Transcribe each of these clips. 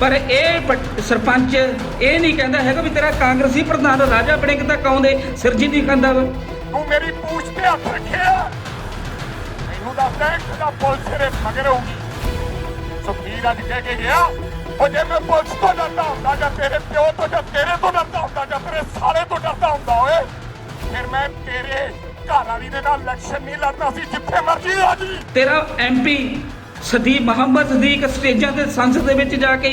ਪਰ ਇਹ ਪ- ਸਰਪੰਚ ਇਹ ਨਹੀਂ ਕਹਿੰਦਾ ਹੈਗਾ ਵੀ ਤੇਰਾ ਕਾਂਗਰਸੀ ਪ੍ਰਧਾਨ ਰਾਜਾ ਬਣੇ ਤਾਂ ਕੌਣ ਦੇ ਸਿਰਜੀ ਨਹੀਂ ਖਾਂਦਾ ਵਾ। ਤੂੰ ਮੇਰੀ ਪੂਛ ਤੇ ਹੱਥ ਰੱਖਿਆ। ਮੈਨੂੰ ਦੱਸਦਾ ਕਿਹਦਾ ਪੁਲਿਸ ਤੇਰੇ ਮਗਰ ਹੋਊਗੀ। ਸੁਖੀਰ ਅੱਜ ਕਹਿ ਕੇ ਗਿਆ ਉਹ ਜੇ ਮੈਂ ਪੁਲਿਸ ਤੋਂ ਡਰਦਾ ਹੁੰਦਾ ਜਾਂ ਤੇਰੇ ਪਿਓ ਤੋਂ ਜਾਂ ਤੇਰੇ ਤੋਂ ਡਰਦਾ ਹੁੰਦਾ ਜਾਂ ਤੇਰੇ ਸਾਲੇ ਤੋਂ ਡਰਦਾ ਹੁੰਦਾ ਓਏ ਫਿਰ ਮੈਂ ਤੇਰੇ ਘਰ ਵਾਲੀ ਦੇ ਨਾਲ ਇਲੈਕਸ਼ਨ ਨਹੀਂ ਲੜਨਾ ਸੀ ਜਿੱਥੇ ਮਰਜ਼ੀ ਆ ਜੀ। ਤੇਰਾ ਐਮਪੀ ਸਦੀਕ ਮੁਹੰਮਦ ਸਦੀਕ ਸਟੇਜਾਂ ਤੇ ਸੰਸਦ ਦੇ ਵਿੱਚ ਜਾ ਕੇ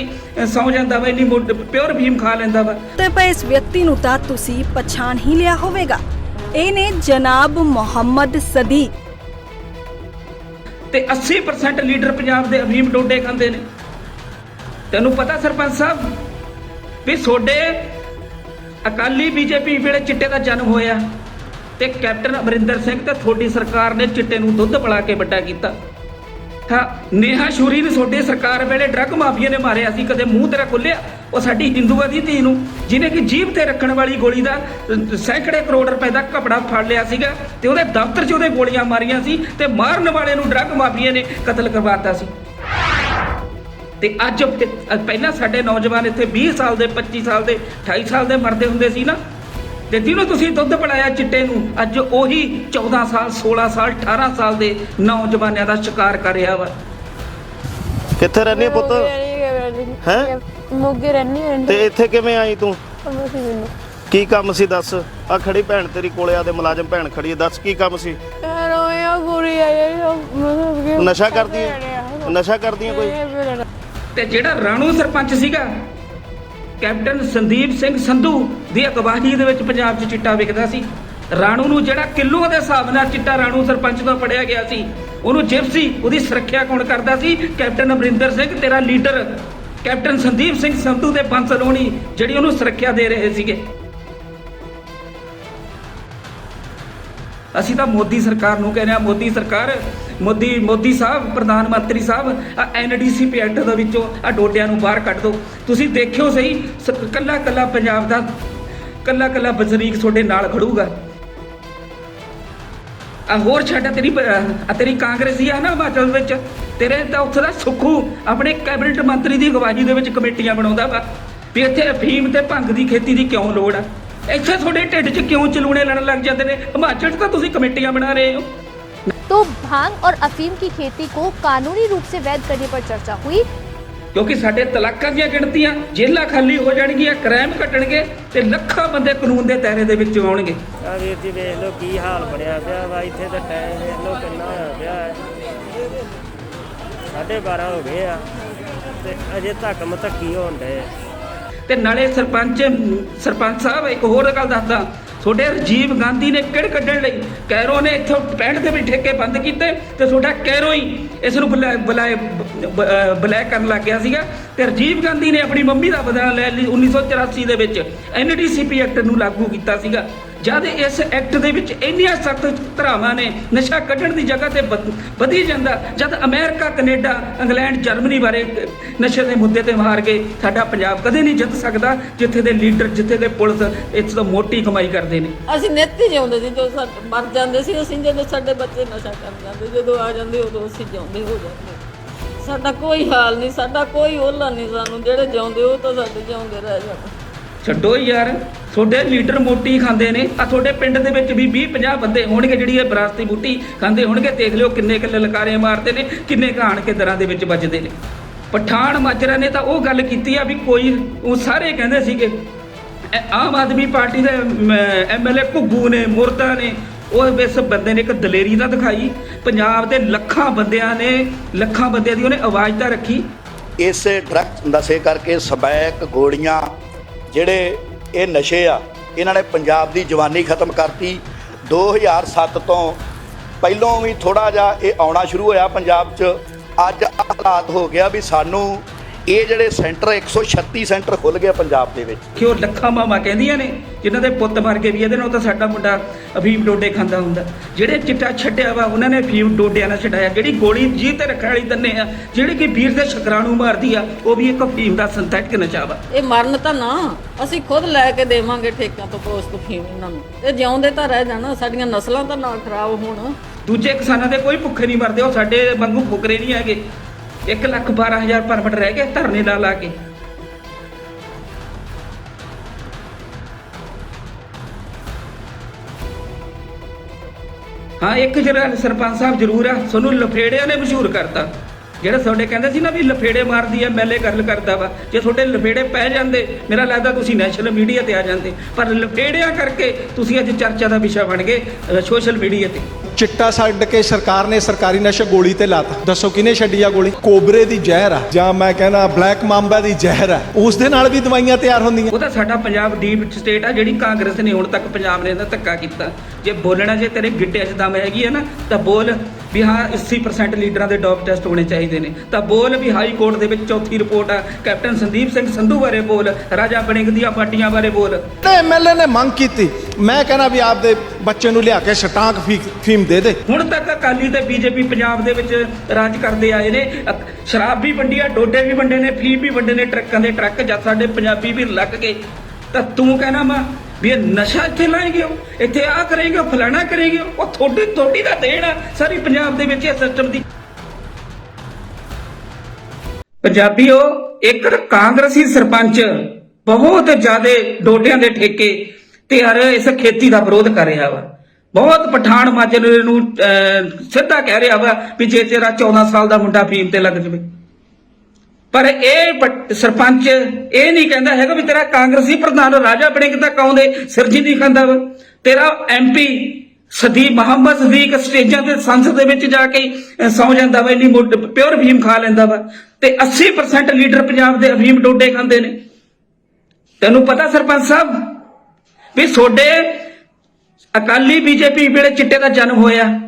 ਸੌ ਜਾਂਦਾ ਵਾ ਇੰਨੀ ਪਿਓਰ ਭੀਮ ਖਾ ਲੈਂਦਾ ਵਾ। ਤੇ ਪਰ ਇਸ ਵਿਅਕਤੀ ਨੂੰ ਤਾਂ ਤੁਸੀਂ ਪਛਾਣ ਹੀ ਲਿਆ ਹੋਵੇਗਾ। ਇਹ ਨੇ ਜਨਾਬ ਮੁਹੰਮਦ ਸਦੀਕ। ਤੇ 80% ਲੀਡਰ ਪੰਜਾਬ ਦੇ ਅਫੀਮ ਡੋਡੇ ਖਾਂਦੇ ਨੇ। ਤੈਨੂੰ ਪਤਾ ਸਰਪੰਚ ਸਾਹਿਬ ਵੀ ਤੁਹਾਡੇ ਅਕਾਲੀ ਬੀਜੇਪੀ ਵੇਲੇ ਚਿੱਟੇ ਦਾ ਜਨਮ ਹੋਇਆ ਤੇ ਕੈਪਟਨ ਅਮਰਿੰਦਰ ਸਿੰਘ ਤੇ ਤੁਹਾਡੀ ਸਰਕਾਰ ਨੇ ਚਿੱਟੇ ਨੂੰ ਦੁੱਧ ਪਿਲਾ ਕੇ ਵੱਡਾ ਕੀਤਾ। ਹਾਂ, ਨੇਹਾ ਸ਼ੂਰੀ ਨੂੰ ਤੁਹਾਡੀ ਸਰਕਾਰ ਵੇਲੇ ਡਰੱਗ ਮਾਫੀਆ ਨੇ ਮਾਰਿਆ ਸੀ, ਕਦੇ ਮੂੰਹ ਤੇਰਾ ਖੁੱਲਿਆ ਉਹ ਸਾਡੀ ਹਿੰਦੂਆਂ ਦੀ ਧੀ ਨੂੰ, ਜਿਹਨੇ ਕਿ ਜੀਭ ਤੇ ਰੱਖਣ ਵਾਲੀ ਗੋਲੀ ਦਾ ਸੈਂਕੜੇ ਕਰੋੜ ਰੁਪਏ ਦਾ ਕਪੜਾ ਫੜ ਲਿਆ ਸੀਗਾ ਤੇ ਉਹਦੇ ਦਫ਼ਤਰ 'ਚ ਉਹਦੇ ਗੋਲੀਆਂ ਮਾਰੀਆਂ ਸੀ ਤੇ ਮਾਰਨ ਵਾਲੇ ਨੂੰ ਡਰੱਗ ਮਾਫੀਆ ਨੇ ਕਤਲ ਕਰਵਾਤਾ ਸੀ। ਤੇ ਅੱਜ ਪਹਿਲਾਂ ਸਾਡੇ ਨੌਜਵਾਨ ਇੱਥੇ 20 ਸਾਲ ਦੇ 25 ਸਾਲ ਦੇ 28 ਸਾਲ ਦੇ ਮਰਦੇ ਹੁੰਦੇ ਸੀ ਨਾ ਤੇ ਜਿਹਨੂੰ ਤੁਸੀਂ ਦੁੱਧ ਪਿਲਾਇਆ ਚਿੱਟੇ ਨੂੰ ਅੱਜ ਉਹੀ 14 ਸਾਲ 16 ਸਾਲ 18 ਸਾਲ ਦੇ ਨੌਜਵਾਨਾਂ ਦਾ ਸ਼ਿਕਾਰ ਕਰ ਰਿਹਾ ਵਾ। ਕਿੱਥੇ ਰਹਿੰਦੀ ਆ ਪੁੱਤ? ਹੈਂ? ਮੋਗੇ ਰਹਿੰਦੀ ਤੇ ਇੱਥੇ ਕਿਵੇਂ ਆਈ ਤੂੰ? ਕੀ ਕੰਮ ਸੀ ਦੱਸ? ਆ ਖੜੀ ਭੈਣ ਤੇਰੀ ਕੋਲੇ ਆ ਦੇ ਮੁਲਾਜ਼ਮ ਭੈਣ ਖੜੀ ਹੈ ਦੱਸ ਕੀ ਕੰਮ ਸੀ? ਰੋਇਆ ਗੋਰੀ ਆ ਨਸ਼ਾ ਕਰਦੀ ਹੈ ਨਸ਼ਾ ਕਰਦੀ ਹੈ ਕੋਈ? ਤੇ ਜਿਹੜਾ ਰਾਣੂ ਸਰਪੰਚ ਸੀਗਾ ਕੈਪਟਨ ਸੰਦੀਪ ਸਿੰਘ ਸੰਧੂ ਦੀ ਅਗਵਾਈ ਦੇ ਵਿੱਚ ਪੰਜਾਬ 'ਚ ਚਿੱਟਾ ਵਿਕਦਾ ਸੀ। ਰਾਣੂ ਨੂੰ ਜਿਹੜਾ ਕਿਲੋ ਦੇ ਹਿਸਾਬ ਨਾਲ ਚਿੱਟਾ ਰਾਣੂ ਸਰਪੰਚ ਤੋਂ ਫੜਿਆ ਗਿਆ ਸੀ, ਉਹਨੂੰ ਜਿਪਸੀ ਉਹਦੀ ਸੁਰੱਖਿਆ ਕੌਣ ਕਰਦਾ ਸੀ? ਕੈਪਟਨ ਅਮਰਿੰਦਰ ਸਿੰਘ, ਤੇਰਾ ਲੀਡਰ ਕੈਪਟਨ ਸੰਦੀਪ ਸਿੰਘ ਸੰਧੂ ਦੇ ਬੰਸਲੋਣੀ ਜਿਹੜੀ ਉਹਨੂੰ ਸੁਰੱਖਿਆ ਦੇ ਰਹੇ ਸੀਗੇ। ਅਸੀਂ ਤਾਂ ਮੋਦੀ ਸਰਕਾਰ ਨੂੰ ਕਹਿੰਦੇ ਆ ਮੋਦੀ ਸਰਕਾਰ, ਮੋਦੀ ਮੋਦੀ ਸਾਹਿਬ, ਪ੍ਰਧਾਨ ਮੰਤਰੀ ਸਾਹਿਬ, ਆ ਐਨਡੀਸੀਪੀ ਐਕਟ ਦੇ ਵਿੱਚੋਂ ਆ ਡੋਡਿਆਂ ਨੂੰ ਬਾਹਰ ਕੱਢ ਦਿਓ। ਤੁਸੀਂ ਦੇਖਿਓ ਸਹੀ, ਸ- ਕੱਲਾ ਕੱਲਾ ਪੰਜਾਬ ਦਾ, ਕੱਲਾ ਕੱਲਾ ਬਜ਼ਰੀਕ ਤੁਹਾਡੇ ਨਾਲ ਖੜੂਗਾ। ਆ ਹੋਰ ਛੱਡ, ਤੇਰੀ ਤੇਰੀ ਕਾਂਗਰਸੀ ਆ ਨਾ ਹਿਮਾਚਲ ਵਿੱਚ, ਤੇਰੇ ਤਾਂ ਉੱਥੇ ਦਾ ਸੁੱਖੂ ਆਪਣੇ ਕੈਬਨਿਟ ਮੰਤਰੀ ਦੀ ਅਗਵਾਈ ਦੇ ਵਿੱਚ ਕਮੇਟੀਆਂ ਬਣਾਉਂਦਾ ਵਾ, ਵੀ ਇੱਥੇ ਅਫੀਮ ਤੇ ਭੰਗ ਦੀ ਖੇਤੀ ਦੀ ਕਿਉਂ ਲੋੜ ਆ? ਇੱਥੇ ਤੁਹਾਡੇ ਢਿੱਡ 'ਚ ਕਿਉਂ ਚਲੂਣੇ ਲੜਨ ਲੱਗ ਜਾਂਦੇ ਨੇ ਹਿਮਾਚਲ 'ਚ ਤਾਂ ਤੁਸੀਂ ਕਮੇਟੀਆਂ ਬਣਾ ਰਹੇ ਹੋ तो भांग और अफीम की खेती को कानूनी रूप से वैध करने पर चर्चा हुई ਕਿਉਂਕਿ ਸਾਡੇ ਤਲਾਕਾਂ ਦੀਆਂ ਗਿਣਤੀਆਂ ਜੇਲ੍ਹਾਂ ਖਾਲੀ ਹੋ ਜਾਣਗੀਆਂ ਕ੍ਰਾਈਮ ਘਟਣਗੇ ਤੇ ਲੱਖਾਂ ਬੰਦੇ ਕਾਨੂੰਨ ਦੇ ਦਾਇਰੇ ਦੇ ਵਿੱਚ ਆਉਣਗੇ ਆ ਵੀਰ ਜੀ ਵੇਖ ਲਓ ਕੀ ਹਾਲ ਬਣਿਆ ਪਿਆ ਵਾ ਇੱਥੇ ਤਾਂ ਟਾਈਮ ਵੇਖ ਲਓ ਕਿੰਨਾ ਹੋਇਆ ਪਿਆ ਹੈ ਸਾਢੇ 12 ਹੋ ਗਏ ਆ ਤੇ ਅਜੇ ਤੱਕ ਮਤੱਕੀ ਹੋਣ ਡਏ ਆ ਤੇ ਨਾਲੇ ਸਰਪੰਚ ਸਰਪੰਚ ਸਾਹਿਬ, ਇੱਕ ਹੋਰ ਗੱਲ ਦੱਸਦਾ। ਤੁਹਾਡੇ ਰਾਜੀਵ ਗਾਂਧੀ ਨੇ ਕਿਹੜ ਕੱਢਣ ਲਈ? ਕੈਰੋ ਨੇ ਇੱਥੋਂ 65 ਦੇ ਵੀ ਠੇਕੇ ਬੰਦ ਕੀਤੇ ਤੇ ਤੁਹਾਡਾ ਕੈਰੋ ਹੀ ਇਸ ਨੂੰ ਬੁਲਾ- ਬੁਲਾਏ ਬਲੈਕ ਕਰਨ ਲੱਗ ਗਿਆ ਸੀਗਾ। ਤੇ ਰਾਜੀਵ ਗਾਂਧੀ ਨੇ ਆਪਣੀ ਮੰਮੀ ਦਾ ਬਦਲਾ ਲੈ ਲਈ 1984 ਦੇ ਵਿੱਚ। ਐਨਡੀਸੀਪੀ ਐਕਟ ਨੂੰ ਲਾਗੂ ਕੀਤਾ ਸੀਗਾ। ਜਦ ਇਸ ਐਕਟ ਦੇ ਵਿੱਚ ਇੰਨੀਆਂ ਸਖਤ ਧਰਾਵਾਂ ਨੇ, ਨਸ਼ਾ ਕੱਢਣ ਦੀ ਜਗ੍ਹਾ ਤੇ ਵਧ- ਵਧੀ ਜਾਂਦਾ। ਜਦ ਅਮਰੀਕਾ, ਕੈਨੇਡਾ, ਇੰਗਲੈਂਡ, ਜਰਮਨੀ ਬਾਰੇ ਨਸ਼ੇ ਦੇ ਮੁੱਦੇ ਤੇ ਮਾਰ ਕੇ ਸਾਡਾ ਪੰਜਾਬ ਕਦੇ ਨਹੀਂ ਜਿੱਤ ਸਕਦਾ, ਜਿੱਥੇ ਦੇ ਲੀਡਰ, ਜਿੱਥੇ ਦੇ ਪੁਲਿਸ ਇਸ ਤੋਂ ਮੋਟੀ ਕਮਾਈ ਕਰਦੇ ਨੇ। ਅਸੀਂ ਨਿੱਤ ਜਿਉਂਦੇ ਸੀ ਜੋ ਸਾਡੇ ਮਰ ਜਾਂਦੇ ਸੀ, ਅਸੀਂ ਜਦੋਂ ਸਾਡੇ ਬੱਚੇ ਨਸ਼ਾ ਕਰ ਜਾਂਦੇ, ਜਦੋਂ ਆ ਜਾਂਦੇ, ਉਦੋਂ ਅਸੀਂ ਜਿਉਂਦੇ, ਹੋ ਜਾਂਦੇ। ਸਾਡਾ ਕੋਈ ਹਾਲ ਨਹੀਂ, ਸਾਡਾ ਕੋਈ ਓਲਾ ਨਹੀਂ ਸਾਨੂੰ, ਜਿਹੜੇ ਜਿਉਂਦੇ, ਉਹ ਤਾਂ ਸਾਡੇ ਜਿਉਂਦੇ ਰਹਿ ਜਾਂਦੇ। ਛੱਡੋ ਯਾਰ। ਤੁਹਾਡੇ ਲੀਡਰ ਮੋਟੀ ਖਾਂਦੇ ਨੇ। ਆ ਤੁਹਾਡੇ ਪਿੰਡ ਦੇ ਵਿੱਚ ਵੀ 20 50 ਬੰਦੇ ਹੋਣਗੇ ਜਿਹੜੀ ਇਹ ਬਰਾਸਤੀ ਬੂਟੀ ਖਾਂਦੇ ਹੋਣਗੇ। ਦੇਖ ਲਿਓ ਕਿੰਨੇ ਕਿੱਲੇ ਲਕਾਰੇ ਮਾਰਦੇ ਨੇ, ਕਿੰਨੇ ਘਾਣ ਕੇ ਦਰਾਂ ਦੇ ਵਿੱਚ ਵੱਜਦੇ ਨੇ। ਪਠਾਨ ਮਾਜਰਾ ਨੇ ਤਾਂ ਉਹ ਗੱਲ ਕੀਤੀ ਆ ਵੀ ਕੋਈ, ਉਹ ਸਾਰੇ ਕਹਿੰਦੇ ਸੀਗੇ ਆਮ ਆਦਮੀ ਪਾਰਟੀ ਦੇ ਐਮਐਲਏ ਘੁੱਗੂ ਨੇ, ਮੁਰਦਾ ਨੇ, ਉਹ ਇਸ ਬੰਦੇ ਨੇ ਇੱਕ ਦਲੇਰੀ ਤਾਂ ਦਿਖਾਈ। ਪੰਜਾਬ ਦੇ ਲੱਖਾਂ ਬੰਦਿਆਂ ਨੇ, ਲੱਖਾਂ ਬੰਦਿਆਂ ਦੀ ਉਹਨੇ ਆਵਾਜ਼ ਤਾਂ ਰੱਖੀ। ਇਸ ਡਰੱਗ ਨਸ਼ੇ ਕਰਕੇ ਸਬੈਕ ਗੋਲੀਆਂ ਜਿਹੜੇ ਇਹ ਨਸ਼ੇ ਆ, ਇਹਨਾਂ ਨੇ ਪੰਜਾਬ ਦੀ ਜਵਾਨੀ ਖਤਮ ਕਰਤੀ। 2007 ਤੋਂ ਪਹਿਲੋਂ ਵੀ ਥੋੜਾ ਜਿਹਾ ਇਹ ਆਉਣਾ ਸ਼ੁਰੂ ਹੋਇਆ ਪੰਜਾਬ 'ਚ। ਅੱਜ ਹਾਲਾਤ ਹੋ ਗਿਆ ਵੀ ਸਾਨੂੰ ਇਹ ਜਿਹੜੇ ਸੈਂਟਰ 136 ਸੈਂਟਰ ਖੁੱਲ ਗਏ ਪੰਜਾਬ ਦੇ ਵਿੱਚ। ਕਿ ਉਹ ਲੱਖਾਂ ਮਾਵਾਂ ਕਹਿੰਦੀਆਂ ਨੇ ਜਿਨ੍ਹਾਂ ਦੇ ਪੁੱਤ ਮਰ ਗਏ ਵੀ ਇਹਦੇ ਨਾਲ ਤਾਂ ਸਾਡਾ ਮੁੰਡਾ ਅਫੀਮ ਡੋਡੇ ਖਾਂਦਾ ਹੁੰਦਾ। ਜਿਹੜੇ ਚਿੱਟਾ ਛੱਡਿਆ ਵਾ ਉਹਨਾਂ ਨੇ ਅਫੀਮ ਡੋਡਿਆਂ ਨਾਲ ਛਡਾਇਆ। ਜਿਹੜੀ ਗੋਲੀ ਜੀ ਤੇ ਰੱਖਣ ਵਾਲੀ ਦੰਨੇ ਆ ਜਿਹੜੀ ਕਿ ਵੀਰ ਦੇ ਸ਼ੁਕਰਾਣੂ ਮਾਰਦੀ ਆ ਉਹ ਵੀ ਇੱਕ ਅਫੀਮ ਦਾ ਸਿੰਥੈਟਿਕ ਨਸ਼ਾ ਵਾ। ਇਹ ਮਰਨ ਤਾਂ ਨਾ ਅਸੀਂ ਖੁਦ ਲੈ ਕੇ ਦੇਵਾਂਗੇ ਠੇਕਿਆਂ ਤੋਂ ਪੋਸਟ ਫੀਮ ਇਹਨਾਂ ਨੂੰ। ਇਹ ਜਿਉਂਦੇ ਤਾਂ ਰਹਿ ਜਾਣਾ ਸਾਡੀਆਂ ਨਸਲਾਂ ਤਾਂ ਨਾ ਖਰਾਬ ਹੋਣ। ਦੂਜੇ ਕਿਸਾਨਾਂ ਦੇ ਕੋਈ ਭੁੱਖੇ ਨਹੀਂ ਮਰਦੇ ਉਹ ਸਾਡੇ ਵਾਂਗੂ ਫੁਕਰੇ ਨਹੀਂ ਹੈਗੇ। 1 ਲੱਖ 12000 ਪਰਮਿਟ ਰਹਿ ਗਿਆ ਧਰਨੇ ਲਾ ਲਾ ਕੇ। ਹਾਂ, ਇੱਕ ਜਿਹੜਾ ਸਰਪੰਚ ਸਾਹਿਬ ਜ਼ਰੂਰ ਆ ਤੁਹਾਨੂੰ ਲਫੇੜਿਆਂ ਨੇ ਮਸ਼ਹੂਰ ਕਰਤਾ। ਜਿਹੜਾ ਤੁਹਾਡੇ ਕਹਿੰਦੇ ਸੀ ਨਾ ਵੀ ਲਫੇੜੇ ਮਾਰਦੀ ਐ ਐਮਐਲਏ ਗੱਲ ਕਰਦਾ ਵਾ। ਜੇ ਤੁਹਾਡੇ ਲਫੇੜੇ ਪੈ ਜਾਂਦੇ, ਮੇਰਾ ਲੱਗਦਾ ਤੁਸੀਂ ਨੈਸ਼ਨਲ ਮੀਡੀਆ ਤੇ ਆ ਜਾਂਦੇ। ਪਰ ਲਫੇੜਿਆਂ ਕਰਕੇ ਤੁਸੀਂ ਅੱਜ ਚਰਚਾ ਦਾ ਵਿਸ਼ਾ ਬਣ ਗਏ ਸੋਸ਼ਲ ਮੀਡੀਆ ਤੇ। ਚਿੱਟਾ ਛੱਡ ਕੇ ਸਰਕਾਰ ਨੇ ਸਰਕਾਰੀ ਨਸ਼ਾ ਗੋਲੀ ਤੇ ਲਾਤਾ। ਦੱਸੋ ਕਿਹਨੇ ਛੱਡੀ ਆ ਗੋਲੀ? ਕੋਬਰੇ ਦੀ ਜ਼ਹਿਰ ਆ। ਜਾਂ ਮੈਂ ਕਹਿੰਦਾ ਬਲੈਕ ਮਾਂਬਾ ਦੀ ਜ਼ਹਿਰ ਆ। ਉਸ ਦੇ ਨਾਲ ਵੀ ਦਵਾਈਆਂ ਤਿਆਰ ਹੁੰਦੀਆਂ। ਉਹ ਤਾਂ ਸਾਡਾ ਪੰਜਾਬ ਡੀਪ ਸਟੇਟ ਆ, ਜਿਹੜੀ ਕਾਂਗਰਸ ਨੇ ਹੁਣ ਤੱਕ ਪੰਜਾਬ ਨੇ ਇਹਦਾ ਧੱਕਾ ਕੀਤਾ। ਜੇ ਬੋਲਣਾ ਜੇ ਤੇਰੇ ਗਿੱਟੇ 'ਚ ਦਮ ਹੈਗੀ ਆ ਨਾ, ਤਾਂ ਬੋਲ। ਵੀ ਹਾਂ 80% ਲੀਡਰਾਂ ਦੇ ਡੋਪ ਟੈਸਟ ਹੋਣੇ ਚਾਹੀਦੇ ਨੇ। ਤਾਂ ਬੋਲ ਵੀ ਹਾਈ ਕੋਰਟ ਦੇ ਵਿੱਚ ਚੌਥੀ ਰਿਪੋਰਟ ਆ। ਕੈਪਟਨ ਸੰਦੀਪ ਸਿੰਘ ਸੰਧੂ ਬਾਰੇ ਬੋਲ ਰਾਜਾ ਬਣਿੰਗ ਦੀਆਂ ਪਾਰਟੀਆਂ ਬਾਰੇ ਬੋਲ। ਤੇ ਐਮਐਲਏ ਨੇ ਮੰਗ ਕੀਤੀ। ਮੈਂ ਕਹਿੰਦਾ ਵੀ ਆਪਦੇ ਬੱਚੇ ਨੂੰ ਲਿਆ ਕੇ ਸਟਾਂਕ ਫੀਮ ਦੇ ਦੇ। ਹੁਣ ਤੱਕ ਅਕਾਲੀ ਤੇ ਬੀਜੇਪੀ ਪੰਜਾਬ ਦੇ ਵਿੱਚ ਰਾਜ ਕਰਦੇ ਆਏ ਨੇ। ਸ਼ਰਾਬ ਵੀ ਵੰਡੀ ਆ ਡੋਡੇ ਵੀ ਵੰਡੇ ਨੇ ਫੀਮ ਵੀ ਵੰਡੇ ਨੇ ਟਰੱਕਾਂ ਦੇ ਟਰੱਕ ਜਦ ਸਾਡੇ ਪੰਜਾਬੀ ਵੀ ਲੱਗ ਗਏ। ਤਾਂ ਤੂੰ ਕਹਿਣਾ ਵਾ ਵੀ ਇਹ ਨਸ਼ਾ ਇੱਥੇ ਲਾਏਗੇ ਉਹ ਇੱਥੇ ਆ ਕਰੇਗੇ ਫਲਾਣਾ ਕਰੇਗੇ ਉਹ ਥੋੜੀ ਥੋੜੀ ਦਾ ਦੇਣ ਆ। ਸਾਰੀ ਪੰਜਾਬ ਦੇ ਵਿੱਚ ਇਹ ਸਿਸਟਮ ਦੀ ਪੰਜਾਬੀਓ ਇੱਕ ਕਾਂਗਰਸੀ ਸਰਪੰਚ ਬਹੁਤ ਜ਼ਿਆਦਾ ਡੋਡਿਆਂ ਦੇ ਠੇਕੇ ਤੇ ਹਰ ਇਸ ਖੇਤੀ ਦਾ ਵਿਰੋਧ ਕਰ ਰਿਹਾ ਵਾ। ਬਹੁਤ ਪਠਾਨ ਮਾਜਰੇ ਨੂੰ ਅਹ, ਸਿੱਧਾ ਕਹਿ ਰਿਹਾ ਵਾ ਵੀ ਜੇ ਤੇਰਾ 14 ਸਾਲ ਦਾ ਮੁੰਡਾ ਫੀਮ ਤੇ ਲੱਗ ਜਵੇ। ਪਰ ਇਹ ਸਰਪੰਚ ਇਹ ਨਹੀਂ ਕਹਿੰਦਾ ਹੈਗਾ ਵੀ ਤੇਰਾ ਕਾਂਗਰਸੀ ਪ੍ਰਧਾਨ ਰਾਜਾ ਬੜਿੰਗ ਤੱਕ ਆਉਂਦੇ ਸਿਰਜੀ ਨਹੀਂ ਖਾਂਦਾ। ਵਾ ਤੇਰਾ ਐਮਪੀ ਸਦੀਕ ਮੁਹੰਮਦ ਸਦੀਕ ਸਟੇਜਾਂ ਤੇ ਸੰਸਦ ਦੇ ਵਿੱਚ ਜਾ ਕੇ ਅਹ, ਸੌ ਜਾਂਦਾ ਵਾ ਇੰਨੀ ਪਿਓਰ ਫੀਮ ਖਾ ਲੈਂਦਾ ਵਾ। ਤੇ 80% ਲੀਡਰ ਪੰਜਾਬ ਦੇ ਅਫੀਮ ਡੋਡੇ ਖਾਂਦੇ ਨੇ। ਤੈਨੂੰ ਪਤਾ ਸਰਪੰਚ ਸਾਹਿਬ ਵੀ ਤੁਹਾਡੇ ਅਕਾਲੀ ਬੀਜੇਪੀ ਵੇਲੇ ਚਿੱਟੇ ਦਾ ਜਨਮ ਹੋਇਆ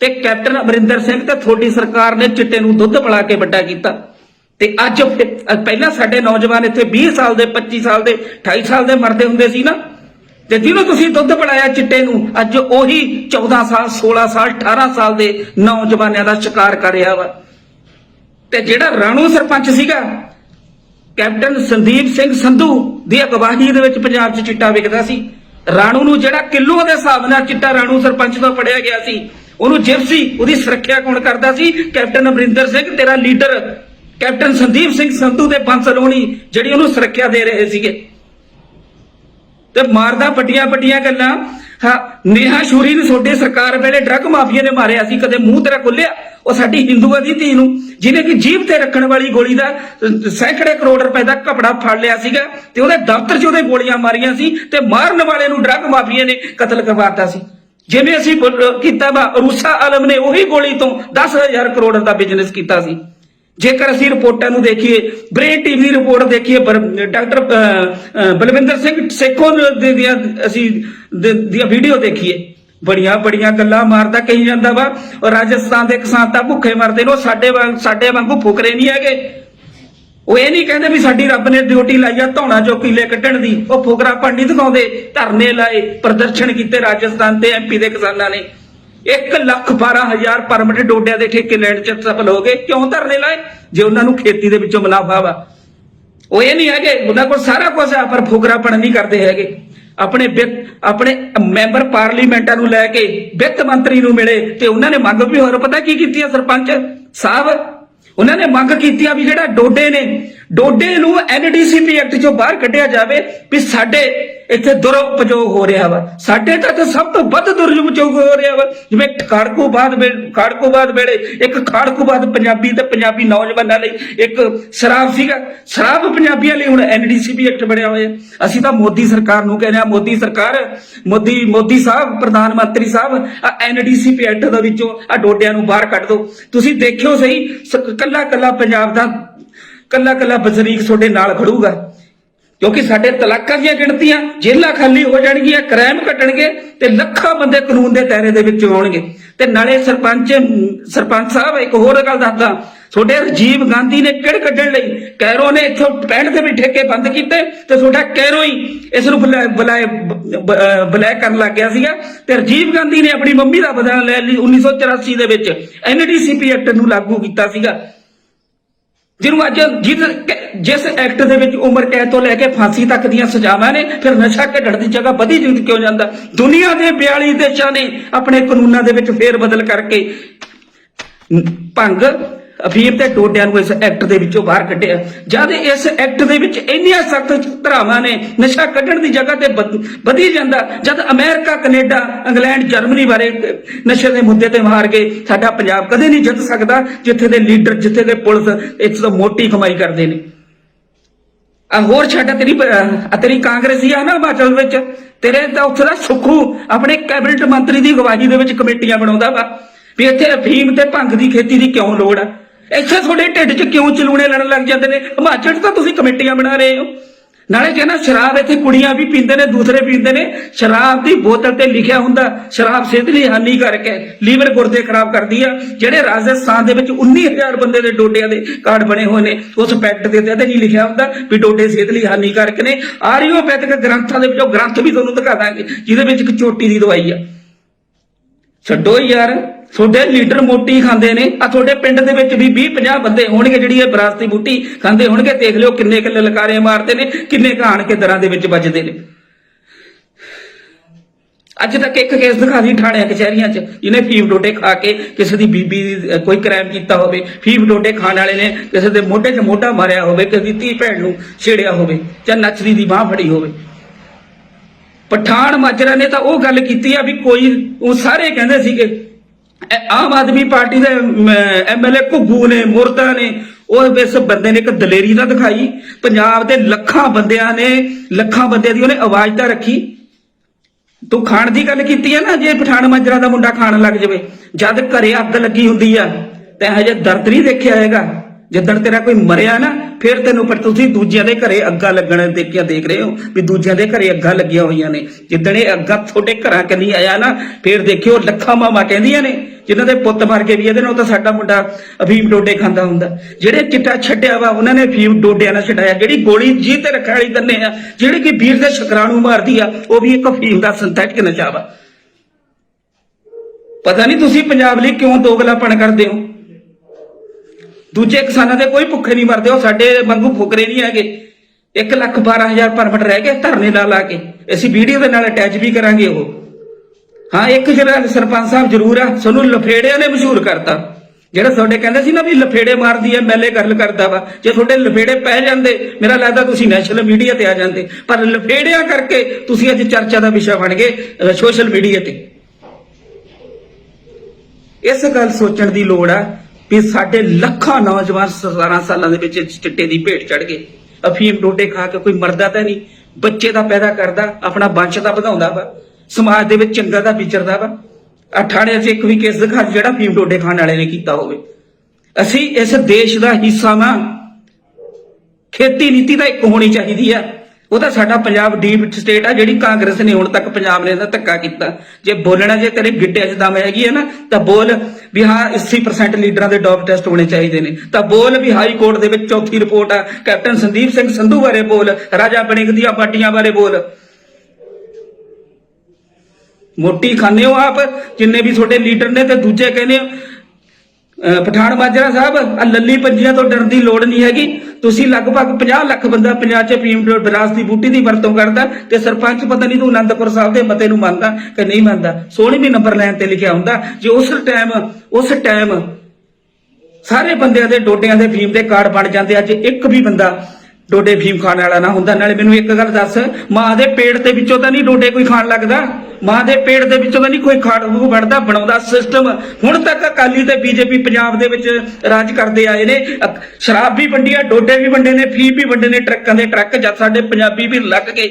ਤੇ ਕੈਪਟਨ ਅਮਰਿੰਦਰ ਸਿੰਘ ਤੇ ਤੁਹਾਡੀ ਸਰਕਾਰ ਨੇ ਚਿੱਟੇ ਨੂੰ ਦੁੱਧ ਪਿਲਾ ਕੇ ਵੱਡਾ ਕੀਤਾ। ਤੇ ਅੱਜ ਪਹਿਲਾਂ ਸਾਡੇ ਨੌਜਵਾਨ ਇੱਥੇ 20 ਸਾਲ ਦੇ 25 ਸਾਲ ਦੇ 28 ਸਾਲ ਦੇ ਮਰਦੇ ਹੁੰਦੇ ਸੀ ਨਾ? ਤੇ ਜਿਹਨੂੰ ਤੁਸੀਂ ਦੁੱਧ ਬਣਾਇਆ ਚਿੱਟੇ ਨੂੰ, ਅੱਜ ਉਹੀ 14 ਸਾਲ 16 ਸਾਲ 18 ਸਾਲ ਦੇ ਨੌਜਵਾਨਾਂ ਦਾ ਸ਼ਿਕਾਰ ਕਰ ਰਿਹਾ ਵਾ। ਤੇ ਜਿਹੜਾ ਰਾਣੂ ਸਰਪੰਚ ਸੀਗਾ, ਕੈਪਟਨ ਸੰਦੀਪ ਸਿੰਘ ਸੰਧੂ ਦੀ ਅਗਵਾਈ ਦੇ ਵਿੱਚ ਪੰਜਾਬ 'ਚ ਚਿੱਟਾ ਵਿਕਦਾ ਸੀ। ਰਾਣੂ ਨੂੰ ਜਿਹੜਾ ਕਿਲੋ ਦੇ ਹਿਸਾਬ ਨਾਲ ਚਿੱਟਾ ਰਾਣੂ ਸਰਪੰਚ ਤੋਂ ਫੜਿਆ ਗਿਆ ਸੀ, ਉਹਨੂੰ ਜਿਪਸੀ ਉਹਦੀ ਸੁਰੱਖਿਆ ਕੌਣ ਕਰਦਾ ਸੀ? ਕੈਪਟਨ ਅਮਰਿੰਦਰ ਸਿੰਘ, ਤੇਰਾ ਲੀਡਰ। ਕੈਪਟਨ ਸੰਦੀਪ ਸਿੰਘ ਸੰਧੂ ਦੇ ਬੰਸਲ ਹੋਣੀ ਜਿਹੜੀ ਉਹਨੂੰ ਸੁਰੱਖਿਆ ਦੇ ਰਹੇ ਸੀਗੇ। ਤੇ ਮਾਰਦਾ ਵੱਡੀਆਂ ਵੱਡੀਆਂ ਗੱਲਾਂ। ਹਾਂ, ਨੇਹਾ ਸ਼ੂਰੀ ਨੂੰ ਛੋਡੇ ਸਰਕਾਰ ਵੇਲੇ ਡਰੱਗ ਮਾਫੀਆ ਨੇ ਮਾਰਿਆ ਸੀ, ਕਦੇ ਮੂੰਹ ਤੇਰਾ ਖੁੱਲਿਆ ਉਹ ਸਾਡੀ ਹਿੰਦੂਆਂ ਦੀ ਧੀ ਨੂੰ, ਜਿਹਨੇ ਕਿ ਜੀਭ ਤੇ ਰੱਖਣ ਵਾਲੀ ਗੋਲੀ ਦਾ ਸੈਂਕੜੇ ਕਰੋੜ ਰੁਪਏ ਦਾ ਕਪੜਾ ਫੜ ਲਿਆ ਸੀਗਾ ਤੇ ਉਹਦੇ ਦਫ਼ਤਰ 'ਚ ਉਹਦੇ ਗੋਲੀਆਂ ਮਾਰੀਆਂ ਸੀ ਤੇ ਮਾਰਨ ਵਾਲੇ ਨੂੰ ਡਰੱਗ ਮਾਫੀਆ ਨੇ ਕਤਲ ਕਰਵਾਤਾ ਸੀ। ਜਿਵੇਂ ਅਸੀਂ ਬੋਲ- ਕੀਤਾ ਵਾ, ਰੂਸਾ ਆਲਮ ਨੇ ਉਹੀ ਗੋਲੀ ਤੋਂ 10000 ਕਰੋੜ ਦਾ ਬਿਜ਼ਨਸ ਕੀਤਾ ਸੀ। ਜੇਕਰ ਅਸੀਂ ਰਿਪੋਰਟਾਂ ਨੂੰ ਦੇਖੀਏ, ਬ੍ਰੇਨ ਟੀਵੀ ਰਿਪੋਰਟ ਦੇਖੀਏ ਡਾਕਟਰ ਬਲਵਿੰਦਰ ਸਿੰਘ ਸੇਖੋ ਦੀਆਂ, ਅਸੀਂ ਦੀਆਂ ਵੀਡੀਓ ਦੇਖੀਏ। ਬੜੀਆਂ ਬੜੀਆਂ ਗੱਲਾਂ ਮਾਰਦਾ, ਕਹੀ ਜਾਂਦਾ ਵਾ ਔਰ ਰਾਜਸਥਾਨ ਦੇ ਕਿਸਾਨ ਤਾਂ ਭੁੱਖੇ ਮਰਦੇ ਨੇ, ਉਹ ਸਾਡੇ ਵਾਂਗ, ਸਾਡੇ ਵਾਂਗੂ ਫੁਕਰੇ ਨਹੀਂ ਹੈਗੇ। ਉਹ ਇਹ ਨਹੀਂ ਕਹਿੰਦੇ ਵੀ ਸਾਡੀ ਰੱਬ ਨੇ ਡਿਊਟੀ ਲਾਈ ਆ, ਧੌਣਾ ਜੋ ਕੀਲੇ ਕੱਢਣ ਦੀ, ਉਹ ਫੁਕਰਾ ਨਹੀਂ ਦਿਖਾਉਂਦੇ, ਧਰਨੇ ਲਾਏ, ਪ੍ਰਦਰਸ਼ਨ ਕੀਤੇ ਰਾਜਸਥਾਨ ਤੇ ਐਮਪੀ ਦੇ ਕਿਸਾਨਾਂ ਨੇ। 1 ਲੱਖ 12 ਪਰਮਿਟ ਡੋਡਿਆਂ ਦੇ ਠੇਕੇ ਲੈਣ ਚ ਸਫਲ ਹੋ ਗਏ। ਕਿਉਂ ਧਰਨੇ ਲਾਏ? ਜੇ ਉਹਨਾਂ ਨੂੰ ਖੇਤੀ ਦੇ ਵਿੱਚੋਂ ਮੁਨਾਫਾ ਵਾ। ਉਹ ਇਹ ਨਹੀਂ ਹੈਗੇ, ਉਹਨਾਂ ਕੋਲ ਸਾਰਾ ਕੁਝ ਆ, ਪਰ ਫੁਕਰਾਪਣ ਨਹੀਂ ਕਰਦੇ ਹੈਗੇ। ਆਪਣੇ ਵਿੱਤ, ਆਪਣੇ ਮੈਂਬਰ ਪਾਰਲੀਮੈਂਟਾਂ ਨੂੰ ਲੈ ਕੇ ਵਿੱਤ ਮੰਤਰੀ ਨੂੰ ਮਿਲੇ ਤੇ ਉਹਨਾਂ ਨੇ ਮੰਗ ਵੀ ਹੋਰ, ਪਤਾ ਕੀ ਕੀਤੀ ਆ ਸਰਪੰਚ ਸਾਹਿਬ? ਉਹਨਾਂ ਨੇ ਮੰਗ ਕੀਤੀ ਆ ਵੀ ਜਿਹੜਾ ਡੋਡੇ ਨੇ, ਡੋਡੇ ਨੂੰ ਐਨਡੀਸੀਪੀ ਐਕਟ ਚੋਂ ਬਾਹਰ ਕੱਢਿਆ ਜਾਵੇ ਵੀ ਸਾਡੇ ਇੱਥੇ ਦੁਰਉਪਯੋਗ ਹੋ ਰਿਹਾ ਵਾ। ਸਾਡੇ ਤਾਂ ਇੱਥੇ ਸਭ ਤੋਂ ਵੱਧ ਦੁਰਉਪਯੋਗ ਹੋ ਰਿਹਾ ਵਾ। ਜਿਵੇਂ ਖਾੜਕੂ ਬਾਦ ਖਾੜਕੂ ਬਾਦ ਵੇਲੇ ਇੱਕ ਖਾੜਕੂ ਬਾਦ ਪੰਜਾਬੀ ਤੇ ਪੰਜਾਬੀ ਨੌਜਵਾਨਾਂ ਲਈ ਇੱਕ ਸ਼ਰਾਬ ਸੀਗਾ। ਸ਼ਰਾਬ ਪੰਜਾਬੀਆਂ ਲਈ ਹੁਣ ਐਨਡੀਸੀਪੀ ਐਕਟ ਬਣਿਆ ਹੋਇਆ। ਅਸੀਂ ਤਾਂ ਮੋਦੀ ਸਰਕਾਰ ਨੂੰ ਕਹਿੰਦੇ ਆ, ਮੋਦੀ ਸਰਕਾਰ, ਮੋਦੀ ਮੋਦੀ ਸਾਹਿਬ, ਪ੍ਰਧਾਨ ਮੰਤਰੀ ਸਾਹਿਬ ਆ ਐਨਡੀਸੀਪੀ ਐਕਟ ਦੇ ਵਿੱਚੋਂ ਆ ਡੋਡਿਆਂ ਨੂੰ ਬਾਹਰ ਕੱਢ ਦਿਓ ਤੁਸੀਂ ਦੇਖਿਓ ਸਹੀ ਕੱਲਾ ਕੱਲਾ ਪੰਜਾਬ ਦਾ ਕੱਲਾ ਕੱਲਾ ਬਜ਼ਰੀਕ ਤੁਹਾਡੇ ਨਾਲ ਖੜੂਗਾ। ਕਿਉਂਕਿ ਸਾਡੇ ਤਲਾਕਾਂ ਦੀਆਂ ਗਿਣਤੀਆਂ ਜੇਲ੍ਹਾਂ ਖਾਲੀ ਹੋ ਜਾਣਗੀਆਂ ਕ੍ਰਾਈਮ ਘਟਣਗੇ ਤੇ ਲੱਖਾਂ ਬੰਦੇ ਕਾਨੂੰਨ ਦੇ ਦਾਇਰੇ ਦੇ ਵਿੱਚ ਆਉਣਗੇ ਤੇ ਨਾਲੇ ਸਰਪੰਚ ਸਰਪੰਚ ਸਾਹਿਬ, ਇੱਕ ਹੋਰ ਗੱਲ ਦੱਸਦਾ, ਤੁਹਾਡੇ ਰਾਜੀਵ ਗਾਂਧੀ ਨੇ ਕਿਹੜ ਕੱਢਣ ਲਈ ਕੈਰੋ ਨੇ ਇੱਥੋਂ 65 ਦੇ ਵੀ ਠੇਕੇ ਬੰਦ ਕੀਤੇ ਤੇ ਤੁਹਾਡਾ ਕੈਰੋ ਹੀ ਇਸ ਨੂੰ ਬੁਲਾਏ ਬੁਲਾਏ ਕਰਨ ਲੱਗ ਗਿਆ ਸੀਗਾ। ਤੇ ਰਾਜੀਵ ਗਾਂਧੀ ਨੇ ਆਪਣੀ ਮੰਮੀ ਦਾ ਬਦਲਾ ਲੈ ਲਈ 1984 ਦੇ ਵਿੱਚ। ਐਨਡੀਸੀਪੀ ਐਕਟ ਨੂੰ ਲਾਗੂ ਕੀਤਾ ਸੀਗਾ। ਜਿਹਨੂੰ ਅੱਜ ਜਿਸ ਜਿਸ ਐਕਟ ਦੇ ਵਿੱਚ ਉਮਰ ਕੈਦ ਤੋਂ ਲੈ ਕੇ ਫਾਂਸੀ ਤੱਕ ਦੀਆਂ ਸਜ਼ਾਵਾਂ ਨੇ, ਫਿਰ ਨਸ਼ਾ ਘਟਣ ਦੀ ਜਗ੍ਹਾ ਵਧੀ ਜਿਉਂ ਕਿਉਂ ਜਾਂਦਾ? ਦੁਨੀਆ ਦੇ 42 ਦੇਸ਼ਾਂ ਨੇ ਆਪਣੇ ਕਾਨੂੰਨਾਂ ਦੇ ਵਿੱਚ ਫੇਰ ਬਦਲ ਕਰਕੇ ਭੰਗ ਅਫੀਮ ਤੇ ਡੋਡਿਆਂ ਨੂੰ ਇਸ ਐਕਟ ਦੇ ਵਿੱਚੋਂ ਬਾਹਰ ਕੱਢਿਆ। ਜਦ ਇਸ ਐਕਟ ਦੇ ਵਿੱਚ ਇੰਨੀਆਂ ਸਖਤ ਧਰਾਵਾਂ ਨੇ, ਨਸ਼ਾ ਕੱਢਣ ਦੀ ਜਗ੍ਹਾ ਤੇ ਵਧ- ਵਧੀ ਜਾਂਦਾ, ਜਦ ਅਮਰੀਕਾ, ਕੈਨੇਡਾ, ਇੰਗਲੈਂਡ, ਜਰਮਨੀ ਬਾਰੇ ਨਸ਼ੇ ਦੇ ਮੁੱਦੇ ਤੇ ਮਾਰ ਕੇ ਸਾਡਾ ਪੰਜਾਬ ਕਦੇ ਨਹੀਂ ਜਿੱਤ ਸਕਦਾ, ਜਿੱਥੇ ਦੇ ਲੀਡਰ, ਜਿੱਥੇ ਦੇ ਪੁਲਿਸ ਇਸ ਤੋਂ ਮੋਟੀ ਕਮਾਈ ਕਰਦੇ ਨੇ। ਆ ਹੋਰ ਛੱਡ, ਤੇਰੀ ਤੇਰੀ ਕਾਂਗਰਸੀ ਆ ਨਾ ਹਿਮਾਚਲ ਵਿੱਚ। ਤੇਰੇ ਤਾਂ ਉੱਥੇ ਦਾ ਸੁੱਖੂ ਆਪਣੇ ਕੈਬਨਿਟ ਮੰਤਰੀ ਦੀ ਅਗਵਾਈ ਦੇ ਵਿੱਚ ਕਮੇਟੀਆਂ ਬਣਾਉਂਦਾ ਵਾ, ਵੀ ਇੱਥੇ ਅਫੀਮ ਤੇ ਭੰਗ ਦੀ ਖੇਤੀ ਦੀ ਕਿਉਂ ਲੋੜ ਆ? ਇੱਥੇ ਤੁਹਾਡੇ ਢਿੱਡ 'ਚ ਕਿਉਂ ਚਲੂਣੇ ਲੜਨ ਲੱਗ ਜਾਂਦੇ ਨੇ? ਹਿਮਾਚਲ 'ਚ ਤਾਂ ਤੁਸੀਂ ਕਮੇਟੀਆਂ ਬਣਾ ਰਹੇ ਹੋ। ਨਾਲੇ ਕਹਿੰਦਾ ਸ਼ਰਾਬ ਇੱਥੇ ਕੁੜੀਆਂ ਵੀ ਪੀਂਦੇ ਨੇ, ਦੂਸਰੇ ਪੀਂਦੇ ਨੇ, ਸ਼ਰਾਬ ਦੀ ਬੋਤਲ ਤੇ ਲਿਖਿਆ ਹੁੰਦਾ, ਸ਼ਰਾਬ ਸਿਹਤ ਲਈ ਹਾਨੀਕਾਰਕ ਹੈ। ਲੀਵਰ ਗੁਰਦੇ ਖਰਾਬ ਕਰਦੀ ਆ। ਜਿਹੜੇ ਰਾਜਸਥਾਨ ਦੇ ਵਿੱਚ 19000 ਬੰਦੇ ਦੇ ਡੋਡਿਆਂ ਦੇ ਕਾਰਡ ਬਣੇ ਹੋਏ ਨੇ, ਉਸ ਪੈਕਟ ਦੇ ਉੱਤੇ ਨਹੀਂ ਲਿਖਿਆ ਹੁੰਦਾ ਵੀ ਡੋਡੇ ਸਿਹਤ ਲਈ ਹਾਨੀਕਾਰਕ ਨੇ। ਆਰੀਓਪੈਥਿਕ ਗ੍ਰੰਥਾਂ ਦੇ ਵਿੱਚੋਂ ਗ੍ਰੰਥ ਵੀ ਤੁਹਾਨੂੰ ਦਿਖਾ ਦਾਂਗੇ, ਜਿਹਦੇ ਵਿੱਚ ਇੱਕ ਚੋਟੀ ਦੀ ਦਵਾਈ ਆ। ਛੱਡੋ ਯਾਰ। ਤੁਹਾਡੇ ਲੀਡਰ ਮੋਟੀ ਖਾਂਦੇ ਨੇ ਆ ਤੁਹਾਡੇ ਪਿੰਡ ਦੇ ਵਿੱਚ ਵੀ 20 50 ਬੰਦੇ ਹੋਣਗੇ ਜਿਹੜੀ ਇਹ ਵਿਰਾਸਤੀ ਬੂਟੀ ਖਾਂਦੇ ਹੋਣਗੇ। ਦੇਖ ਲਿਓ ਕਿੰਨੇ ਕਿੱਲੇ ਲਕਾਰੇ ਮਾਰਦੇ ਨੇ, ਕਿੰਨੇ ਕਹਾਣ ਕੇ ਦਰਾਂ ਦੇ ਵਿੱਚ ਵੱਜਦੇ ਨੇ। ਅੱਜ ਤੱਕ ਇੱਕ ਕੇਸ ਦਿਖਾ ਦੀ ਥਾਣਿਆਂ, ਕਚਹਿਰੀਆਂ 'ਚ, ਜਿਹਨੇ ਫੀਮ ਡੋਡੇ ਖਾ ਕੇ ਕਿਸੇ ਦੀ ਬੀਬੀ ਦੀ ਕੋਈ ਕ੍ਰਾਈਮ ਕੀਤਾ ਹੋਵੇ ਫੀਮ ਡੋਡੇ ਖਾਣ ਵਾਲੇ ਨੇ, ਕਿਸੇ ਦੇ ਮੋਢੇ 'ਚ ਮੋਢਾ ਮਾਰਿਆ ਹੋਵੇ, ਕਿਸੇ ਦੀ ਧੀ ਭੈਣ ਨੂੰ ਛੇੜਿਆ ਹੋਵੇ, ਜਾਂ ਨੱਚਦੀ ਦੀ ਬਾਹ ਫੜੀ ਹੋਵੇ। ਪਠਾਨ ਮਾਜਰਾ ਨੇ ਤਾਂ ਉਹ ਗੱਲ ਕੀਤੀ ਆ ਵੀ ਕੋਈ, ਉਹ ਸਾਰੇ ਕਹਿੰਦੇ ਸੀਗੇ ਆਮ ਆਦਮੀ ਪਾਰਟੀ ਦੇ ਐਮਐਲਏ ਘੁੱਗੂ ਨੇ ਮੁਰਦਾ ਨੇ, ਉਹ ਇਸ ਬੰਦੇ ਨੇ ਇੱਕ ਦਲੇਰੀ ਤਾਂ ਦਿਖਾਈ। ਪੰਜਾਬ ਦੇ ਲੱਖਾਂ ਬੰਦਿਆਂ ਨੇ, ਲੱਖਾਂ ਬੰਦਿਆਂ ਦੀ ਉਹਨੇ ਆਵਾਜ਼ ਤਾਂ ਰੱਖੀ। ਤੂੰ ਖਾਣ ਦੀ ਗੱਲ ਕੀਤੀ ਹੈ ਨਾ, ਜੇ ਪਠਾਨ ਮਾਜਰਾ ਦਾ ਮੁੰਡਾ ਖਾਣ ਲੱਗ ਜਾਵੇ। ਜਦ ਘਰੇ ਅੱਗ ਲੱਗੀ ਹੁੰਦੀ ਆ, ਤੈਂ ਹਜੇ ਦਰਦ ਨਹੀਂ ਦੇਖਿਆ ਹੈਗਾ। ਜਿੱਦਣ ਤੇਰਾ ਕੋਈ ਮਰਿਆ ਨਾ, ਫਿਰ ਤੈਨੂੰ ਪਰ ਤੁਸੀਂ ਦੂਜਿਆਂ ਦੇ ਘਰੇ ਅੱਗਾਂ ਲੱਗਣ ਦੇਖਿਆ ਦੇਖ ਰਹੇ ਹੋ ਵੀ ਦੂਜਿਆਂ ਦੇ ਘਰੇ ਅੱਗਾਂ ਲੱਗੀਆਂ ਹੋਈਆਂ ਨੇ। ਜਿੱਦਣ ਇਹ ਅੱਗਾਂ ਤੁਹਾਡੇ ਘਰਾਂ ਕੰਨੀ ਆਇਆ ਨਾ, ਫਿਰ ਦੇਖਿਓ ਲੱਖਾਂ ਮਾਮਾ ਕਹਿੰਦੀਆਂ ਨੇ, ਜਿਨ੍ਹਾਂ ਦੇ ਪੁੱਤ ਮਰ ਕੇ ਵੀ ਇਹਦੇ ਨਾਲ ਤਾਂ ਸਾਡਾ ਮੁੰਡਾ ਅਫੀਮ ਡੋਡੇ ਖਾਂਦਾ ਹੁੰਦਾ। ਜਿਹੜੇ ਚਿੱਟਾ ਛੱਡਿਆ ਵਾ, ਉਹਨਾਂ ਨੇ ਅਫੀਮ ਡੋਡਿਆਂ ਨਾਲ ਛਡਾਇਆ। ਜਿਹੜੀ ਗੋਲੀ ਜੀ ਤੇ ਰੱਖਣ ਵਾਲੀ ਦੰਨੇ ਆ, ਜਿਹੜੀ ਕਿ ਵੀਰ ਦੇ ਸ਼ੁਕਰਾਣੂ ਮਾਰਦੀ ਆ, ਉਹ ਵੀ ਇੱਕ ਅਫੀਮ ਦਾ ਸਿੰਥੈਟਿਕ ਨਸ਼ਾ ਵਾ। ਪਤਾ ਨਹੀਂ ਤੁਸੀਂ ਪੰਜਾਬ ਲਈ ਕਿਉਂ ਦੋਗਲਾਪਣ ਕਰਦੇ ਹੋ? ਦੂਜੇ ਕਿਸਾਨਾਂ ਦੇ ਕੋਈ ਭੁੱਖੇ ਨਹੀਂ ਮਰਦੇ, ਉਹ ਸਾਡੇ ਵਾਂਗੂ ਫੁਕਰੇ ਨਹੀਂ ਹੈਗੇ। 1 ਲੱਖ 12000 ਪਰਮਿਟ ਰਹਿ ਗਏ ਧਰਨੇ ਲਾ ਲਾ ਕੇ। ਅਸੀਂ ਵੀਡੀਓ ਦੇ ਨਾਲ ਅਟੈਚ ਵੀ ਕਰਾਂਗੇ ਉਹ। ਹਾਂ, ਇੱਕ ਜਿਹੜਾ ਸਰਪੰਚ ਸਾਹਿਬ ਜ਼ਰੂਰ ਆ ਤੁਹਾਨੂੰ ਲਫੇੜਿਆਂ ਨੇ ਮਸ਼ਹੂਰ ਕਰਤਾ। ਜਿਹੜਾ ਤੁਹਾਡੇ ਕਹਿੰਦੇ ਸੀ ਨਾ ਵੀ ਲਫੇੜੇ ਮਾਰਦੀ ਐ ਐਮਐਲਏ ਗੱਲ ਕਰਦਾ ਵਾ। ਜੇ ਤੁਹਾਡੇ ਲਫੇੜੇ ਪੈ ਜਾਂਦੇ, ਮੇਰਾ ਲੱਗਦਾ ਤੁਸੀਂ ਨੈਸ਼ਨਲ ਮੀਡੀਆ ਤੇ ਆ ਜਾਂਦੇ। ਪਰ ਲਫੇੜਿਆਂ ਕਰਕੇ ਤੁਸੀਂ ਅੱਜ ਚਰਚਾ ਦਾ ਵਿਸ਼ਾ ਬਣ ਗਏ ਸੋਸ਼ਲ ਮੀਡੀਆ ਤੇ। ਇਸ ਗੱਲ ਸੋਚਣ ਦੀ ਲੋੜ ਆ ਵੀ ਸਾਡੇ ਲੱਖਾਂ ਨੌਜਵਾਨ 17 ਸਾਲਾਂ ਦੇ ਵਿੱਚ ਚਿੱਟੇ ਦੀ ਭੇਟ ਚੜ ਗਏ। ਅਫੀਮ ਡੋਡੇ ਖਾ ਕੇ ਕੋਈ ਮਰਦਾ ਤਾਂ ਨਹੀਂ, ਬੱਚੇ ਦਾ ਪੈਦਾ ਕਰਦਾ, ਆਪਣਾ ਵੰਸ਼ ਦਾ ਵਧਾਉਂਦਾ ਵਾ, ਸਮਾਜ ਦੇ ਵਿੱਚ ਚੰਗਾ ਦਾ ਵਿਚਰਦਾ ਵਾ। ਅਠਾਣੇ 'ਚ ਇੱਕ ਵੀ ਕੇਸ ਦਿਖਾ ਜਿਹੜਾ ਫੀਮ ਡੋਡੇ ਖਾਣ ਵਾਲੇ ਨੇ ਕੀਤਾ ਹੋਵੇ। ਅਸੀਂ ਇਸ ਦੇਸ਼ ਦਾ ਹਿੱਸਾ ਵਾਂ। ਖੇਤੀ ਨੀਤੀ ਤਾਂ ਇੱਕ ਹੋਣੀ ਚਾਹੀਦੀ ਆ। ਉਹ ਤਾਂ ਸਾਡਾ ਪੰਜਾਬ ਡੀਪ ਸਟੇਟ ਆ, ਜਿਹੜੀ ਕਾਂਗਰਸ ਨੇ ਹੁਣ ਤੱਕ ਪੰਜਾਬ ਨੇ ਇਹਦਾ ਧੱਕਾ ਕੀਤਾ। ਜੇ ਬੋਲਣਾ ਜੇ ਤੇਰੇ ਗਿੱਟਿਆਂ 'ਚ ਦਮ ਹੈਗੀ ਹੈ ਨਾ, ਤਾਂ ਬੋਲ ਵੀ ਹਾਂ 80% ਲੀਡਰਾਂ ਦੇ ਡੋਪ ਟੈਸਟ ਹੋਣੇ ਚਾਹੀਦੇ ਨੇ। ਤਾਂ ਬੋਲ ਵੀ ਹਾਈ ਕੋਰਟ ਦੇ ਵਿੱਚ ਚੌਥੀ ਰਿਪੋਰਟ ਆ, ਕੈਪਟਨ ਸੰਦੀਪ ਸਿੰਘ ਸੰਧੂ ਬਾਰੇ ਬੋਲ, ਰਾਜਾ ਬਣਿੰਗ ਦੀਆਂ ਪਾਰਟੀਆਂ ਬਾਰੇ ਬੋਲ। ਮੋਟੀ ਖਾਂਦੇ ਹੋ ਆਪ, ਜਿੰਨੇ ਵੀ ਤੁਹਾਡੇ ਲੀਡਰ ਨੇ ਤੇ ਦੂਜੇ ਕਹਿੰਦੇ ਹੋ ਪਠਾਨ ਮਾਜਰਾ ਸਾਹਿਬ ਆ ਲੱਲੀ ਪੰਜੀਆਂ ਤੋਂ ਡਰਨ ਦੀ ਲੋੜ ਨਹੀਂ ਹੈਗੀ। ਤੁਸੀਂ ਲਗਭਗ 50 ਲੱਖ ਬੰਦਾ ਪੰਜਾਬ 'ਚ ਫੀਮ ਵਿਰਾਸ ਦੀ ਬੂਟੀ ਦੀ ਵਰਤੋਂ ਕਰਦਾ ਤੇ ਸਰਪੰਚ ਪਤਾ ਨਹੀਂ ਤੂੰ ਆਨੰਦਪੁਰ ਸਾਹਿਬ ਦੇ ਮਤੇ ਨੂੰ ਮੰਨਦਾ ਕਿ ਨਹੀਂ ਮੰਨਦਾ। ਸੋਹਣੀ ਵੀ ਨੰਬਰ ਲਾਈਨ ਤੇ ਲਿਖਿਆ ਹੁੰਦਾ, ਜੇ ਉਸ ਟਾਈਮ ਉਸ ਟਾਈਮ ਸਾਰੇ ਬੰਦਿਆਂ ਦੇ ਡੋਡਿਆਂ ਦੇ ਫੀਮ ਦੇ ਕਾਰਡ ਬਣ ਜਾਂਦੇ, ਅੱਜ ਇੱਕ ਵੀ ਬੰਦਾ ਡੋਡੇ ਫੀਮ ਖਾਣ ਵਾਲਾ ਨਾ ਹੁੰਦਾ, ਨਾਲੇ ਮੈਨੂੰ ਇੱਕ ਗੱਲ ਦੱਸ, ਮਾਂ ਦੇ ਪੇਟ ਦੇ ਵਿੱਚੋਂ ਤਾਂ ਨਹੀਂ ਡੋਡੇ ਕੋਈ ਖਾਣ ਲੱਗਦਾ? ਮਾਂ ਦੇ ਪੇਟ ਦੇ ਵਿੱਚੋਂ ਤਾਂ ਨਹੀਂ ਕੋਈ ਖਾੜ ਉਹ ਵੜਦਾ? ਬਣਾਉਂਦਾ ਸਿਸਟਮ ਹੁਣ ਤੱਕ ਅਕਾਲੀ ਤੇ ਬੀਜੇਪੀ ਪੰਜਾਬ ਦੇ ਵਿੱਚ ਰਾਜ ਕਰਦੇ ਆਏ ਨੇ। ਸ਼ਰਾਬ ਵੀ ਵੰਡੀ ਆ, ਡੋਡੇ ਵੀ ਵੰਡੇ ਨੇ, ਫੀਮ ਵੀ ਵੰਡੇ ਨੇ, ਟਰੱਕਾਂ ਦੇ ਟਰੱਕ ਜਦ ਸਾਡੇ ਪੰਜਾਬੀ ਵੀ ਲੱਗ ਗਏ।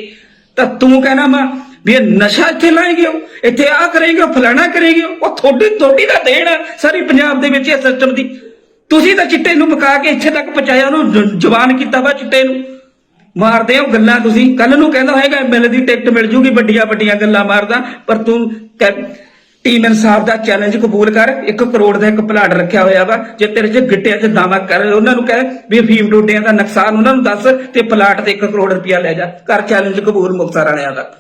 ਤਾਂ ਤੂੰ ਕਹਿਣਾ ਮੈਂ, ਵੀ ਇਹ ਨਸ਼ਾ ਇੱਥੇ ਲਾਏਗੇ ਹੋ ਇੱਥੇ ਆ ਕਰੇਗੇ ਫਲਾਣਾ ਕਰੇਗੇ? ਉਹ ਥੋੜੀ ਥੋੜੀ ਦਾ ਦੇਣ ਆ। ਸਾਰੀ ਪੰਜਾਬ ਦੇ ਵਿੱਚ ਇਹ ਸਿਸਟਮ ਦੀ ਤੁਸੀਂ ਤਾਂ ਚਿੱਟੇ ਨੂੰ ਪਕਾ ਕੇ ਇੱਥੇ ਤੱਕ ਪਹੁੰਚਾਇਆ, ਉਹਨੂੰ ਜਵਾਨ ਕੀਤਾ ਵਾ ਚਿੱਟੇ ਨੂੰ। ਮਾਰਦੇ ਹੋ ਗੱਲਾਂ ਤੁਸੀਂ। ਕੱਲ ਨੂੰ ਕਹਿੰਦਾ ਹੋਏਗਾ ਐਮਐਲਏ ਦੀ ਟਿਕਟ ਮਿਲ ਜੂਗੀ, ਵੱਡੀਆਂ ਵੱਡੀਆਂ ਗੱਲਾਂ ਮਾਰਦਾ। ਪਰ ਤੂੰ ਟੀਮ ਇਨਸਾਫ ਦਾ ਚੈਲੰਜ ਕਬੂਲ ਕਰ। 1 ਕਰੋੜ ਦਾ ਇੱਕ ਪਲਾਟ ਰੱਖਿਆ ਹੋਇਆ ਵਾ। ਜੇ ਤੇਰੇ 'ਚ ਗਿੱਟਿਆਂ 'ਚ ਦਾਵਾ ਕਰ, ਉਹਨਾਂ ਨੂੰ ਕਹਿ ਵੀ ਫੀਮ ਡੋਡਿਆਂ ਦਾ ਨੁਕਸਾਨ ਉਹਨਾਂ ਨੂੰ ਦੱਸ ਤੇ ਪਲਾਟ ਤੇ 1 ਕਰੋੜ ਰੁਪਇਆ ਲੈ ਜਾ। ਕਰ ਚੈਲੰਜ ਕਬੂਲ ਮੁਕਤਸਰ ਵਾਲਿਆਂ ਦਾ।